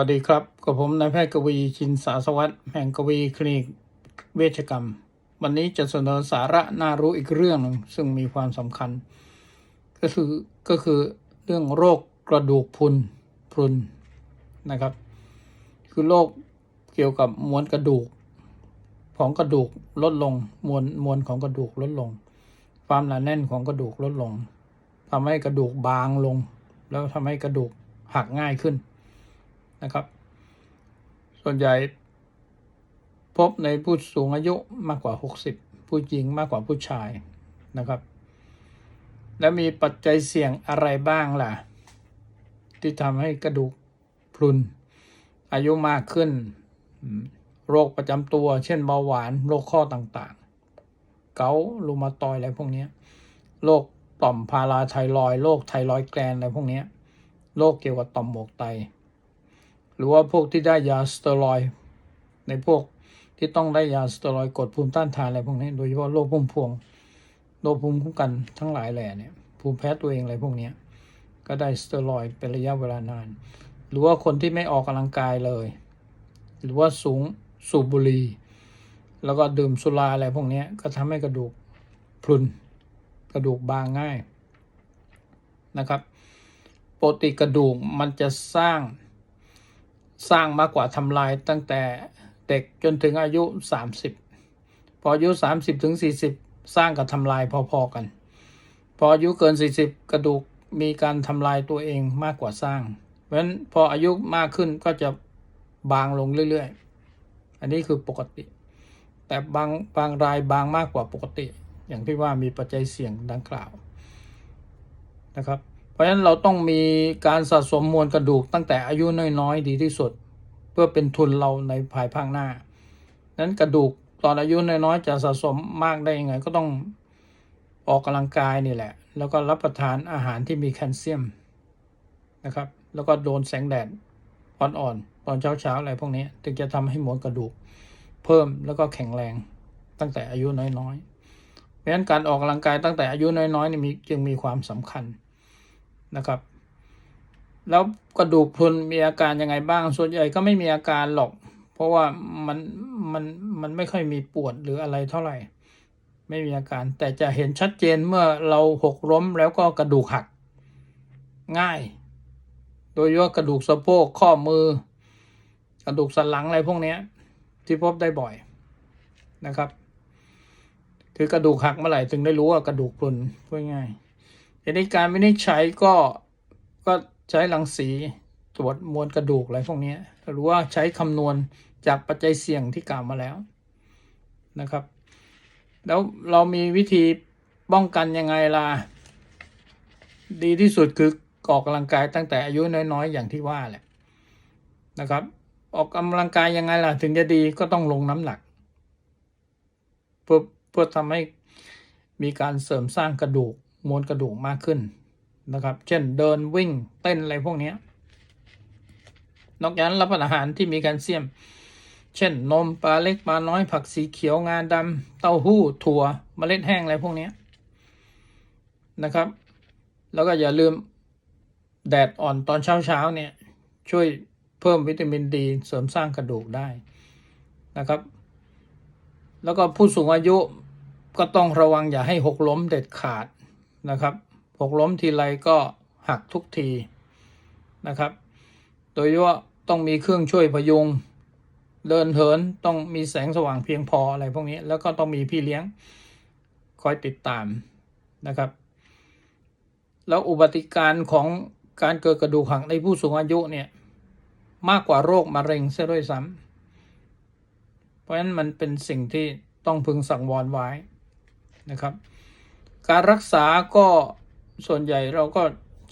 สวัสดีครับ กับผมนายแพทย์กวีชินสาสวัสดิ์แห่งกวีคลินิกเวชกรรม วันนี้จะเสนอสาระน่ารู้อีกเรื่องหนึ่งซึ่งมีความสำคัญ ก็คือก็คือเรื่องโรคกระดูกพุนพรุนนะครับ คือโรคเกี่ยวกับมวลกระดูก ของกระดูกลดลงมวลมวลของกระดูกลดลง ความหนาแน่นของกระดูกลดลงทำให้กระดูกบางลง แล้วทำให้กระดูกหักง่ายขึ้น นะครับ ส่วนใหญ่ พบในผู้สูงอายุมากกว่า 60 ผู้หญิงมากกว่าผู้ชายนะครับ แล้วมีปัจจัยเสี่ยงอะไรบ้างล่ะ ที่ทำให้กระดูกพรุน อายุมากขึ้น โรคประจำตัว เช่นเบาหวานโรคข้อต่างๆ เกาต์รูมาตอยอะไรพวกนี้โรคต่อมพาราไทรอยโรคไทรอยแกลนอะไรพวกนี้โรคเกี่ยวกับต่อมหมวกไต หรือว่าพวกที่ได้ยาสเตียรอยในพวกที่ต้องได้ยาสเตียรอยกดภูมิต้านทานอะไรพวกนี้โดยเฉพาะโรคพุ่มพวงโรคภูมิคุ้มกันทั้งหลายแหล่เนี่ยภูมิแพ้ตัวเองอะไรพวกนี้ก็ได้สเตียรอยเป็นระยะเวลานาน หรือว่าคนที่ไม่ออกกำลังกายเลย หรือว่าสูงสูบบุหรี่แล้วก็ดื่มสุราอะไรพวกนี้ก็ทำให้กระดูกพรุนกระดูกบางง่ายนะครับปกติกระดูกมันจะสร้าง สร้างมากกว่าทำลายตั้งแต่เด็กจนถึงอายุ 30 พออายุ 30ถึง40 สร้างกับทำลายพอๆกัน พออายุเกิน 40 กระดูกมีการทำลายตัวเองมากกว่าสร้าง เพราะฉะนั้นพออายุมากขึ้นก็จะบางลงเรื่อยๆ อันนี้คือปกติ แต่บางบางรายบางมากกว่าปกติ อย่างที่ว่ามีปัจจัยเสี่ยงดังกล่าวนะครับ ราะฉะนั้นเราต้องมีการสะสมมวลกระดูกตั้งแต่อายุน้อยๆ ดีที่สุด เพื่อเป็นทุนเราในภายภาคหน้า นั้นกระดูกตอนอายุน้อยๆจะสะสมมากได้ยังไง ก็ต้องออกกำลังกายนี่แหละ แล้วก็รับประทานอาหารที่มีแคลเซียมนะครับ แล้วก็โดนแสงแดดอ่อนๆตอนเช้าๆอะไรพวกนี้ถึงจะทำให้มวลกระดูกเพิ่มแล้วก็แข็งแรงตั้งแต่อายุน้อยๆเพราะฉะนั้นการออกกำลังกายตั้งแต่อายุน้อยๆนี่มีจึงมีความสำคัญ นะครับ แล้วกระดูกพรุนมีอาการยังไงบ้าง ส่วนใหญ่ก็ไม่มีอาการหรอก เพราะว่ามันมันมันไม่ค่อยมีปวดหรืออะไรเท่าไหร่ ไม่มีอาการ แต่จะเห็นชัดเจนเมื่อเราหกล้มแล้วก็กระดูกหัก ง่าย โดยเฉพาะกระดูกสะโพกข้อมือ กระดูกสันหลังอะไรพวกนี้ที่พบได้บ่อยนะครับ คือกระดูกหักเมื่อไหร่ถึงได้รู้ว่ากระดูกพรุนพูดง่าย ทีนี้การวินิจฉัยก็ก็ใช้รังสีตรวจมวลกระดูกอะไรพวกนี้หรือว่าใช้คำนวณจากปัจจัยเสี่ยงที่กล่าวมาแล้วนะครับ แล้วเรามีวิธีป้องกันยังไงล่ะ ดีที่สุดคือออกกำลังกายตั้งแต่อายุน้อยๆ อย่างที่ว่าแหละนะครับ ออกกำลังกายยังไงล่ะ ถึงจะดีก็ต้องลงน้ำหนัก เพื่อเพื่อทำให้มีการเสริมสร้างกระดูก มวลกระดูกมากขึ้นนะครับ เช่นเดินวิ่งเต้นอะไรพวกนี้ นอกจากนั้นรับประทานอาหารที่มีแคลเซียม เช่นนมปลาเล็กปลาน้อยผักสีเขียวงาดำเต้าหู้ถั่วเมล็ดแห้งอะไรพวกนี้นะครับ แล้วก็อย่าลืมแดดอ่อนตอนเช้าเช้าๆเนี่ย ช่วยเพิ่มวิตามินดี เสริมสร้างกระดูกได้นะครับ แล้วก็ผู้สูงอายุก็ต้องระวังอย่าให้หกล้มเด็ดขาด นะครับ หกล้มทีไรก็หักทุกทีนะครับ โดยเฉพาะต้องมีเครื่องช่วยพยุง เดินเหินต้องมีแสงสว่างเพียงพออะไรพวกนี้ แล้วก็ต้องมีพี่เลี้ยงคอยติดตามนะครับ แล้วอุบัติการของการเกิดกระดูกหักในผู้สูงอายุเนี่ยมากกว่าโรคมะเร็งเสียด้วยซ้ำเพราะฉะนั้นมันเป็นสิ่งที่ต้องพึงสังวรไว้นะครับ การรักษาก็ส่วนใหญ่เราก็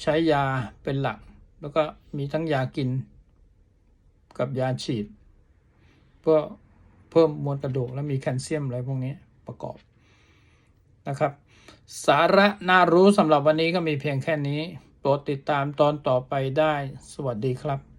ใช้ยาเป็นหลัก แล้วก็มีทั้งยากินกับยาฉีด เพื่อเพิ่มมวลกระดูกและมีแคลเซียมอะไรพวกนี้ประกอบนะครับ สาระน่ารู้สำหรับวันนี้ก็มีเพียงแค่นี้ โปรดติดตามตอนต่อไปได้ สวัสดีครับ